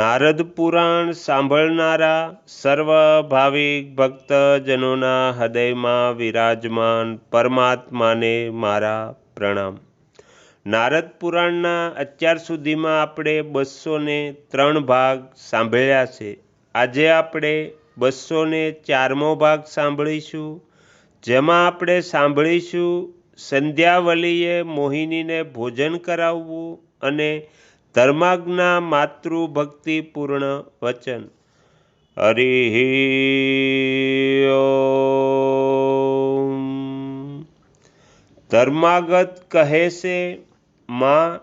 નારદ પુરાણ સાંભળનારા સર્વ ભાવિક ભક્તજનોના હૃદયમાં વિરાજમાન પરમાત્માને મારા પ્રણામ. નારદ પુરાણના અત્યાર સુધીમાં આપણે બસો ને ત્રણ ભાગ સાંભળ્યા છે. આજે આપણે બસો ને ચારમો ભાગ સાંભળીશું. જેમાં આપણે સાંભળીશું સંધ્યાવલીએ મોહિનીને ભોજન કરાવવું અને ધર્માજ્ઞા માતૃભક્તિપૂર્ણ વચન. હરિ ધર્માગત કહે છે, માં,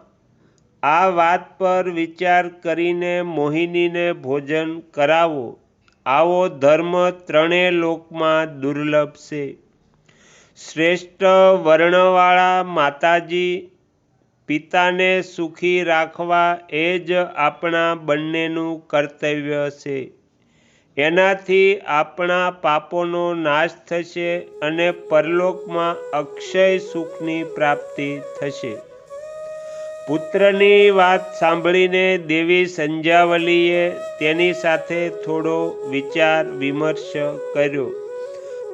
આ વાત પર વિચાર કરીને મોહિનીને ભોજન કરાવો. આવો ધર્મ ત્રણે લોકમાં દુર્લભ છે. શ્રેષ્ઠ વર્ણવાળા માતાજી પિતાને સુખી રાખવા એ જ આપણા બંનેનું કર્તવ્ય છે. એનાથી આપણા પાપોનો નાશ થશે અને પરલોકમાં અક્ષય સુખની પ્રાપ્તિ થશે. પુત્રની વાત સાંભળીને દેવી સંજાવલીએ તેની સાથે થોડો વિચાર વિમર્શ કર્યો.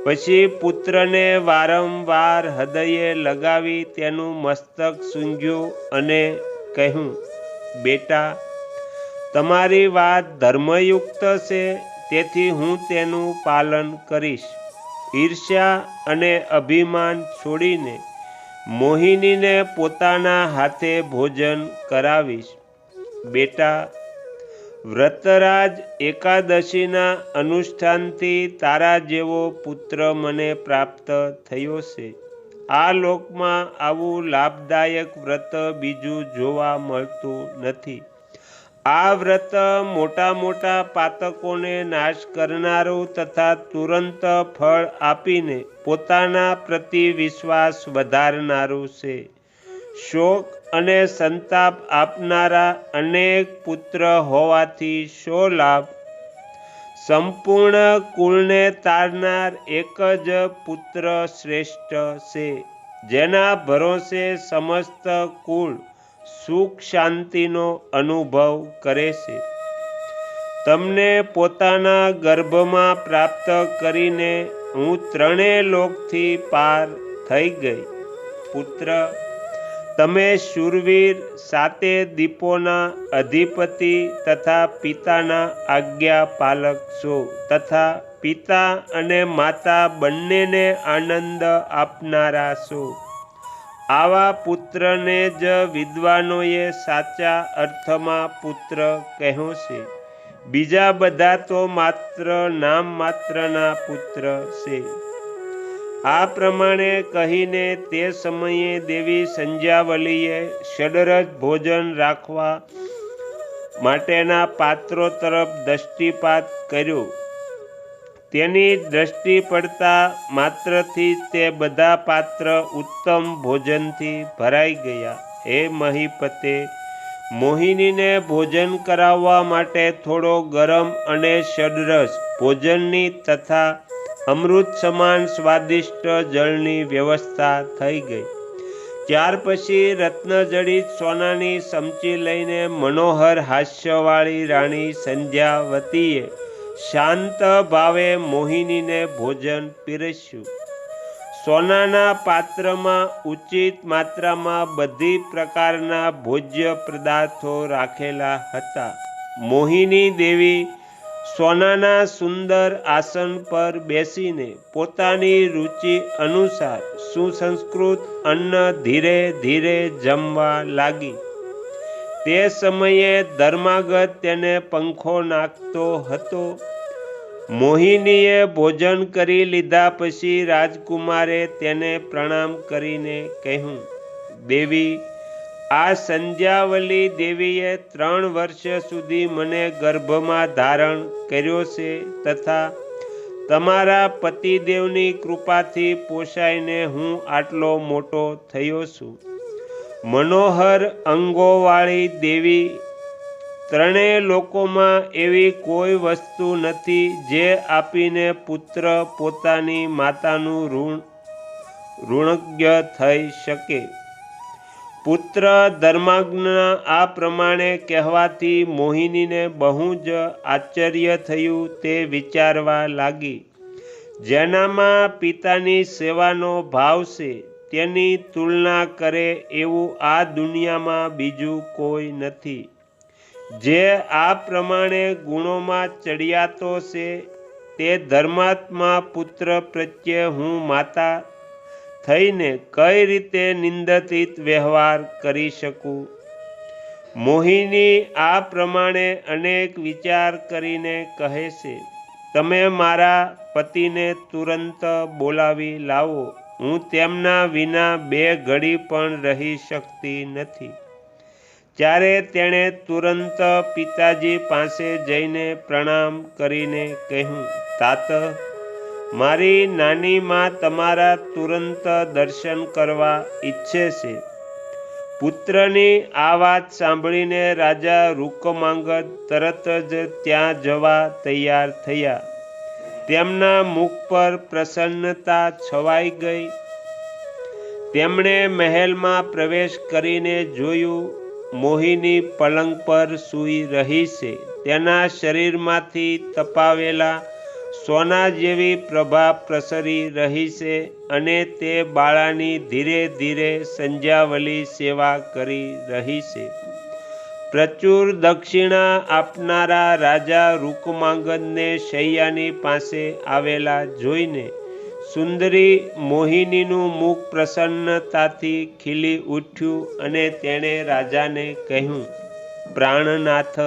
પછી પુત્રને વારંવાર હૃદયે લગાવી તેનું મસ્તક સૂંઘ્યું અને કહ્યું, બેટા, તમારી વાત ધર્મયુક્ત છે, તેથી હું તેનું પાલન કરીશ. ઈર્ષ્યા અને અભિમાન છોડીને મોહિનીને પોતાના હાથે ભોજન કરાવીશ. બેટા વ્રતરાજ એકાદશીના અનુષ્ઠાનથી તારા જેવો પુત્ર મને પ્રાપ્ત થયો છે. આ લોકમાં આવું લાભદાયક વ્રત બીજું જોવા મળતું નથી. આ વ્રત મોટા મોટા પાતકોને નાશ કરનારું તથા તુરંત ફળ આપીને પોતાના પ્રતિ વિશ્વાસ વધારનારું છે. શોક અને સંતાપ આપનારા અનેક પુત્ર હોવાથી શો લાભ? સંપૂર્ણ કુળને તારનાર એક જ પુત્ર શ્રેષ્ઠ છે, જેના ભરોસે સમસ્ત કુળ સુખ શાંતિનો અનુભવ કરે છે. તમને પોતાના ગર્ભમાં પ્રાપ્ત કરીને હું ત્રણેય લોકથી પાર થઈ ગઈ, પુત્ર. તમે શૂરવીર સાતે દીપોના અધિપતિ તથા પિતાના આજ્ઞા પાલક છો તથા પિતા અને માતા બંનેને આનંદ આપનારા છો. આવા પુત્રને જ વિદ્વાનોએ સાચા અર્થમાં પુત્ર કહ્યો છે. બીજા બધા તો માત્ર નામ માત્રના પુત્ર છે. આ પ્રમાણે કહીને તે સમયે દેવી સંજ્યાવલીએ ષડરજ ભોજન રાખવા માટેના પાત્રો તરફ દ્રષ્ટિપાત કર્યો. તેની દ્રષ્ટિ પડતા માત્રથી તે બધા પાત્ર ઉત્તમ ભોજનથી ભરાઈ ગયા. હે મહીપતે, મોહિનીને ભોજન કરાવવા માટે થોડો ગરમ અને ષડરસ, ભોજનની તથા અમૃત સમાન સ્વાદિષ્ટ જળની વ્યવસ્થા થઈ ગઈ. ત્યાર પછી રત્નજડિત સોનાની સમચી લઈને મનોહર હાસ્યવાળી રાણી સંધ્યાવતીએ શાંત ભાવે મોહિનીને ભોજન પીરસ્યું. સોનાના પાત્રમાં ઉચિત માત્રામાં બધી પ્રકારના ભોજ્ય પદાર્થો રાખેલા હતા. મોહિની દેવી સોનાના સુંદર આસન પર બેસીને પોતાની રુચિ અનુસાર સુસંસ્કૃત અન્ન ધીરે ધીરે જમવા લાગી. તે સમયે ધર્માગત તેને પંખો નાખતો હતો. મોહિનીએ ભોજન કરી લીધા પછી રાજકુમારે તેને પ્રણામ કરીને કહ્યું, દેવી આ સંધ્યાવલી દેવીએ ત્રણ વર્ષ સુધી મને ગર્ભમાં ધારણ કર્યો છે તથા તમારા પતિદેવની કૃપાથી પોષાઈને હું આટલો મોટો થયો છું. મનોહર અંગોવાળી દેવી ત્રણેય લોકોમાં એવી કોઈ વસ્તુ નથી જે આપીને પુત્ર પોતાની માતાનું ઋણ, ઋણજ્ઞ થઈ શકે. પુત્ર ધર્માગ્ન આ પ્રમાણે કહેવાથી મોહિનીને બહુ જ આશ્ચર્ય થયું તે વિચારવા લાગી. જેનામાં પિતાની સેવાનો ભાવ છે, તેની તુલના કરે એવું આ દુનિયામાં બીજું કોઈ નથી. જે આ પ્રમાણે ગુણોમાં ચડિયાતો છે, તે ધર્માત્મા પુત્ર પ્રત્યે હું માતા થઈને કઈ રીતે નિંદિત વ્યવહાર કરી શકું? મોહિની આ પ્રમાણે અનેક વિચાર કરીને કહે છે, તમે મારા પતિને તુરંત બોલાવી લાવો. હું તેમના વિના બે ઘડી પણ રહી શકતી નથી. ત્યારે તેણે તુરંત પિતાજી પાસે જઈને પ્રણામ કરીને કહ્યું, તાત મારી નાની માં તમારા તુરંત દર્શન કરવા ઈચ્છે છે. પુત્રની આ વાત સાંભળીને રાજા રૂકમાંગદ તરત જ ત્યાં જવા તૈયાર થયા. તેમના મુખ પર પ્રસન્નતા છવાઈ ગઈ. તેમણે મહેલમાં પ્રવેશ કરીને જોયું, મોહિની પલંગ પર સૂઈ રહી છે. તેના શરીરમાંથી તપાવેલા સોના જેવી પ્રભા પ્રસરી રહી છે અને તે બાળાની ધીરે ધીરે સંજાવલી સેવા કરી રહી છે. પ્રચુર દક્ષિણા આપનારા રાજા રૂકમાંગદને શૈયાની પાસે આવેલા જોઈને સુંદરી મોહિનીનું મુખ પ્રસન્નતાથી ખીલી ઉઠ્યું અને તેણે રાજાને કહ્યું, પ્રાણનાથ,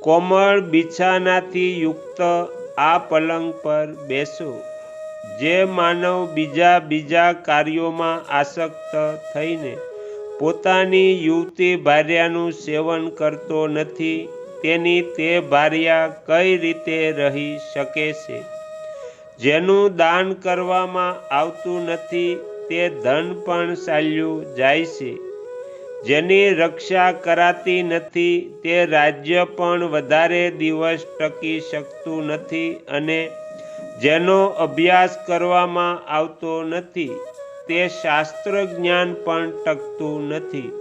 કોમળ બિછાનાથી યુક્ત આ પલંગ પર બેસો. જે માનવ બીજા બીજા કાર્યોમાં આસક્ત થઈને પોતાની યુવતી ભાર્યાનું સેવન કરતો નથી, તેની તે ભાર્યા કઈ રીતે રહી શકે છે? જેનું દાન કરવામાં આવતું નથી, તે ધન પણ ચાલ્યું જાય છે. જેની રક્ષા કરાતી નથી, તે રાજ્ય પણ વધારે દિવસ ટકી શકતું નથી અને જેનો અભ્યાસ કરવામાં આવતો નથી, તે શાસ્ત્ર જ્ઞાન પણ ટકતું નથી.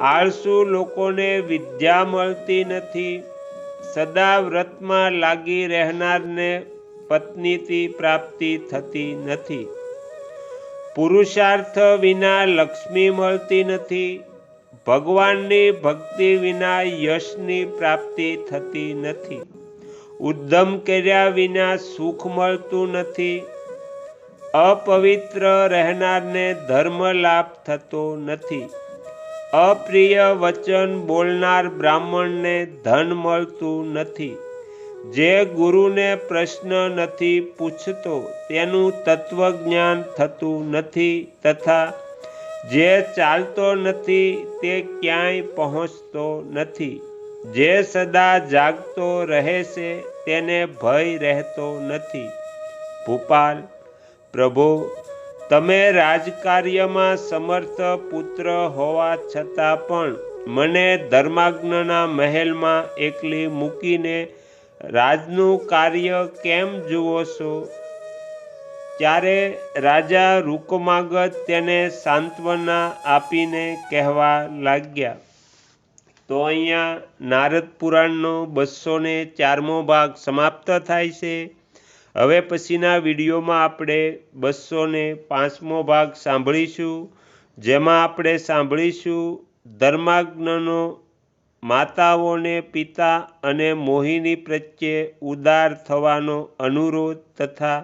આળસુ લોકોને વિદ્યા મળતી નથી, સદા વ્રતમાં લાગી રહેનારને પત્નીથી પ્રાપ્તિ થતી નથી. પુરુષાર્થ વિના લક્ષ્મી મળતી નથી ભગવાનની ભક્તિ વિના યશની પ્રાપ્તિ થતી નથી. ઉદ્ધમ કર્યા વિના સુખ મળતું નથી. અપવિત્ર રહેનારને ધર્મ લાભ થતો નથી. અપ્રિય વચન બોલનાર બ્રાહ્મણને ધન મળતું નથી. જે ગુરુને પ્રશ્ન નથી પૂછતો, તેનું તત્વજ્ઞાન થતું નથી તથા જે ચાલતો નથી તે ક્યાંય પહોંચતો નથી. જે સદા જાગતો રહે છે તેને ભય રહેતો નથી. ભૂપાલ, પ્રભુ, તમે રાજકાર્યમાં સમર્થ પુત્ર હોવા છતાં પણ મને ધર્માગ્નના મહેલમાં એકલી મૂકીને રાજનું કાર્ય કેમ જુઓ છો? ત્યારે રાજા રૂકમાગત તેને સાંત્વના આપીને કહેવા લાગ્યા, તો અહીંયા નારદ પુરાણનો બસો ને ચારમો ભાગ સમાપ્ત થાય છે. હવે પછીના વિડીયોમાં આપણે બસો ને પાંચમો ભાગ સાંભળીશું, જેમાં આપણે સાંભળીશું ધર્માગ્નનો માતાઓને પિતા અને મોહિની પ્રત્યે ઉદાર થવાનો અનુરોધ તથા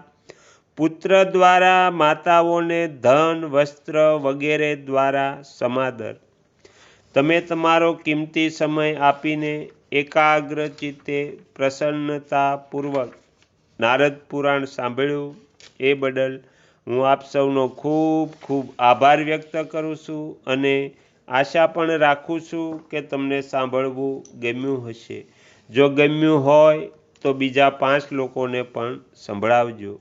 પુત્ર દ્વારા, માતાઓને ધન, વસ્ત્ર વગેરે દ્વારા સમાદર. તમે તમારો કિંમતી સમય આપીને એકાગ્ર ચિત્તે પ્રસન્નતાપૂર્વક નારદ પુરાણ સાંભળ્યું એ બદલ હું આપ સૌનો ખૂબ ખૂબ આભાર વ્યક્ત કરું છું અને આશા પણ રાખું છું કે તમને સાંભળવું ગમ્યું હશે. જો ગમ્યું હોય તો બીજા પાંચ લોકોને પણ સંભળાવજો.